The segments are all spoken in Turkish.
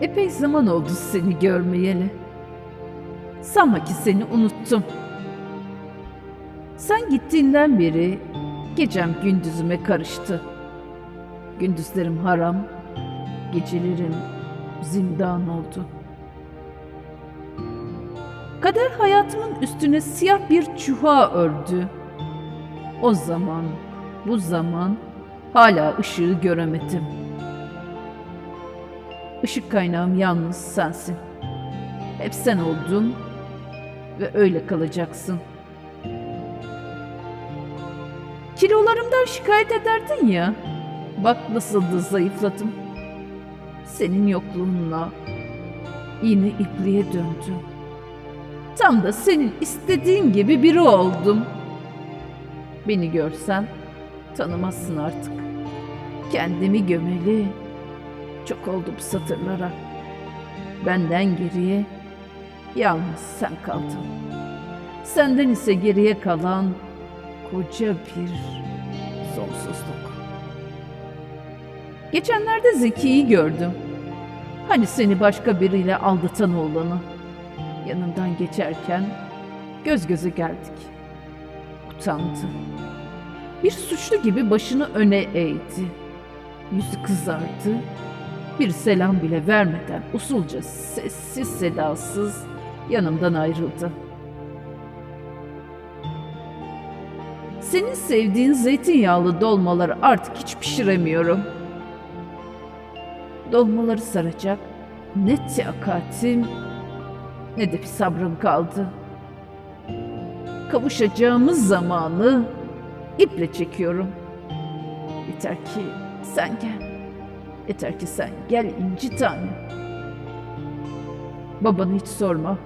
Epey zaman oldu seni görmeyeli. Sanma ki seni unuttum. Sen gittiğinden beri gecem gündüzüme karıştı. Gündüzlerim haram, gecelerim zindan oldu. Kader hayatımın üstüne siyah bir çuha ördü. O zaman, bu zaman hala ışığı göremedim. Işık kaynağım yalnız sensin. Hep sen oldun ve öyle kalacaksın. Kilolarımdan şikayet ederdin ya. Bak nasıl da zayıfladım. Senin yokluğunla yine ipliğe döndüm. Tam da senin istediğin gibi biri oldum. Beni görsen tanımazsın artık. Kendimi gömeli çok oldu bu satırlara. Benden geriye yalnız sen kaldın. Senden ise geriye kalan koca bir sonsuzluk. Geçenlerde Zeki'yi gördüm. Hani seni başka biriyle aldatan oğlanı. Yanından geçerken göz göze geldik. Utandı. Bir suçlu gibi başını öne eğdi. Yüzü kızardı. Bir selam bile vermeden usulca sessiz sedasız yanımdan ayrıldı. Senin sevdiğin zeytinyağlı dolmaları artık hiç pişiremiyorum. Dolmaları saracak ne takatim ne de bir sabrım kaldı. Kavuşacağımız zamanı iple çekiyorum. Yeter ki sen gel. Yeter ki sen gel inci tane. Babanı hiç sorma.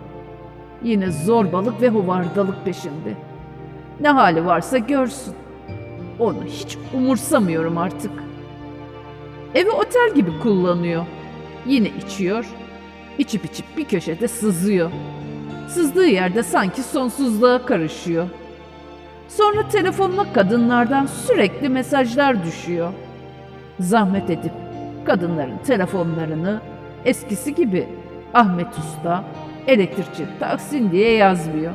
Yine zorbalık ve huvardalık peşinde. Ne hali varsa görsün. Onu hiç umursamıyorum artık. Evi otel gibi kullanıyor. Yine içiyor. İçip içip bir köşede sızıyor. Sızdığı yerde sanki sonsuzluğa karışıyor. Sonra telefonuna kadınlardan sürekli mesajlar düşüyor. Zahmet edip kadınların telefonlarını eskisi gibi Ahmet Usta, elektrikçi Taksin diye yazmıyor.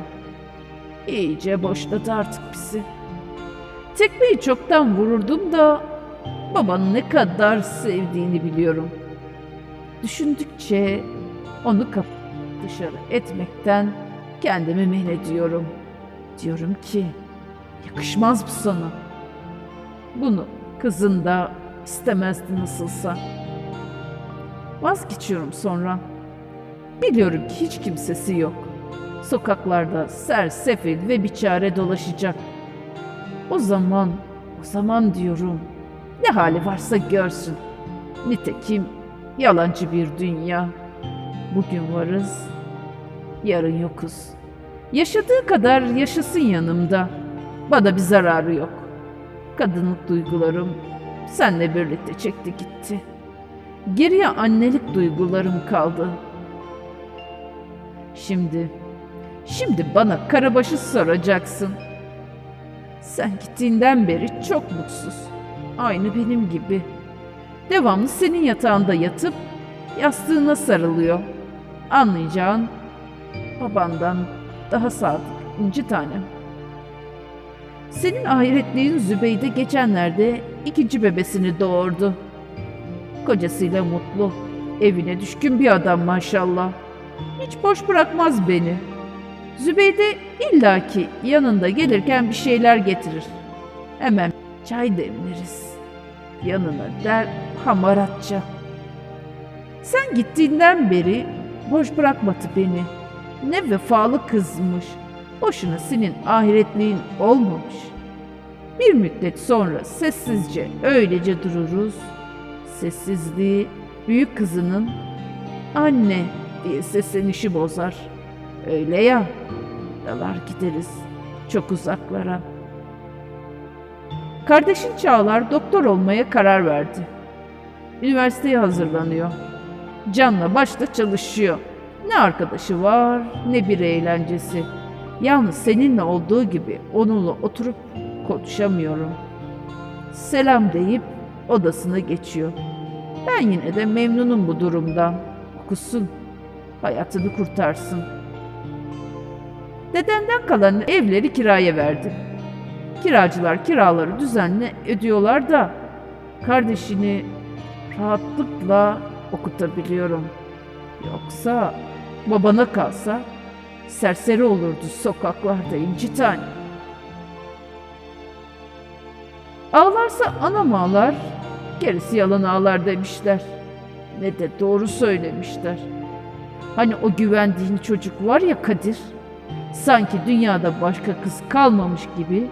İyice boşladı artık bizi. Tekmeyi çoktan vururdum da babanı ne kadar sevdiğini biliyorum. Düşündükçe onu kapı dışarı etmekten kendimi men ediyorum. Diyorum ki yakışmaz bu sana. Bunu kızın da istemezdi nasılsa. Vazgeçiyorum sonra. Biliyorum ki hiç kimsesi yok. Sokaklarda sersefil ve biçare dolaşacak. O zaman, o zaman diyorum. Ne hali varsa görsün. Nitekim yalancı bir dünya. Bugün varız, yarın yokuz. Yaşadığı kadar yaşasın yanımda. Bana bir zararı yok. Kadınlık duygularım senle birlikte çekti gitti. Geriye annelik duygularım kaldı. Şimdi, şimdi bana karabaşı soracaksın. Sen gittiğinden beri çok mutsuz. Aynı benim gibi. Devamlı senin yatağında yatıp yastığına sarılıyor. Anlayacağın babandan daha sadık inci tanem. Senin ahiretliğin Zübeyde geçenlerde ikinci bebesini doğurdu. Kocasıyla mutlu, evine düşkün bir adam maşallah. Hiç boş bırakmaz beni. Zübeyde illaki yanında gelirken bir şeyler getirir. Hemen çay demleriz. Yanına der hamaratça. Sen gittiğinden beri boş bırakmadı beni. Ne vefalı kızmış. Boşuna senin ahiretliğin olmamış. Bir müddet sonra sessizce öylece dururuz. Sessizliği büyük kızının anne diye seslenişi bozar. Öyle ya, dalar gideriz çok uzaklara. Kardeşin Çağlar doktor olmaya karar verdi. Üniversiteye hazırlanıyor. Canla başla çalışıyor. Ne arkadaşı var ne bir eğlencesi. Yalnız seninle olduğu gibi onunla oturup konuşamıyorum. Selam deyip odasına geçiyor. Ben yine de memnunum bu durumdan. okusun, hayatını kurtarsın. Dedenden kalan evleri kiraya verdi. Kiracılar kiraları düzenli ödüyorlar da kardeşini rahatlıkla okutabiliyorum. Yoksa babana kalsa serseri olurdu sokaklarda inci Ağlarsa anam ağlar, gerisi yalan ağlar demişler. Ne de doğru söylemişler. Hani o güvendiğin çocuk var ya Kadir, sanki dünyada başka kız kalmamış gibi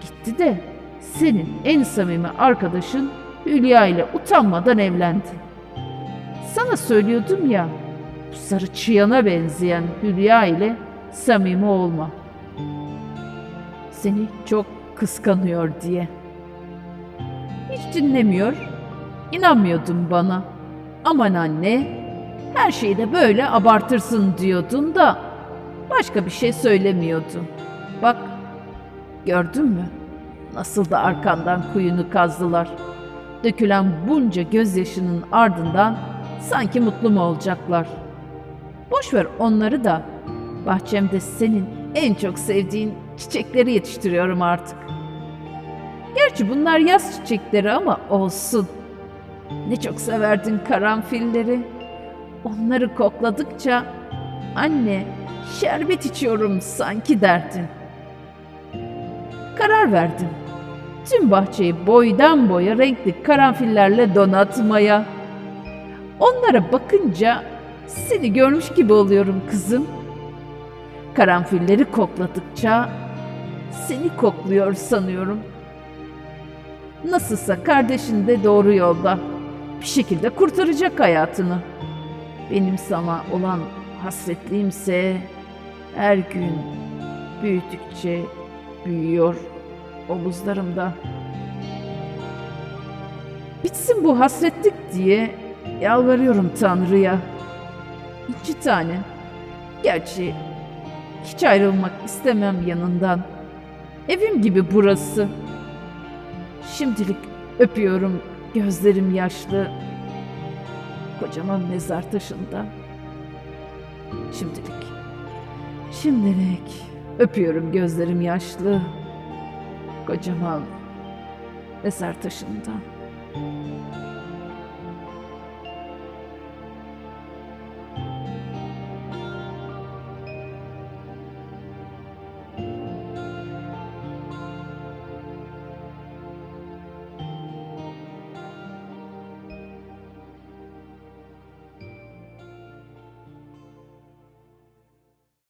gitti de senin en samimi arkadaşın Hülya ile utanmadan evlendi. Sana söylüyordum ya, bu sarı çıyana benzeyen Hülya ile samimi olma. Seni çok kıskanıyor diye. Hiç dinlemiyor, inanmıyordun bana. Aman anne, her şeyi de böyle abartırsın diyordun da başka bir şey söylemiyordun. Bak, gördün mü? Nasıl da arkandan kuyunu kazdılar. Dökülen bunca gözyaşının ardından sanki mutlu mu olacaklar? Boş ver onları da. Bahçemde senin en çok sevdiğin çiçekleri yetiştiriyorum artık. Gerçi bunlar yaz çiçekleri ama olsun. Ne çok severdin karanfilleri. Onları kokladıkça anne şerbet içiyorum sanki derdin. Karar verdim. Tüm bahçeyi boydan boya renkli karanfillerle donatmaya. Onlara bakınca seni görmüş gibi oluyorum kızım. Karanfilleri kokladıkça seni kokluyor sanıyorum. Nasılsa kardeşin de doğru yolda. Bir şekilde kurtaracak hayatını. Benim sana olan hasretliğimse her gün büyüdükçe büyüyor omuzlarımda. Bitsin bu hasretlik diye yalvarıyorum Tanrı'ya. İki tane. Gerçi hiç ayrılmak istemem yanından. Evim gibi burası. Şimdilik öpüyorum gözlerim yaşlı. Kocaman mezar taşında. Şimdilik. Şimdilik öpüyorum gözlerim yaşlı. Kocaman mezar taşından.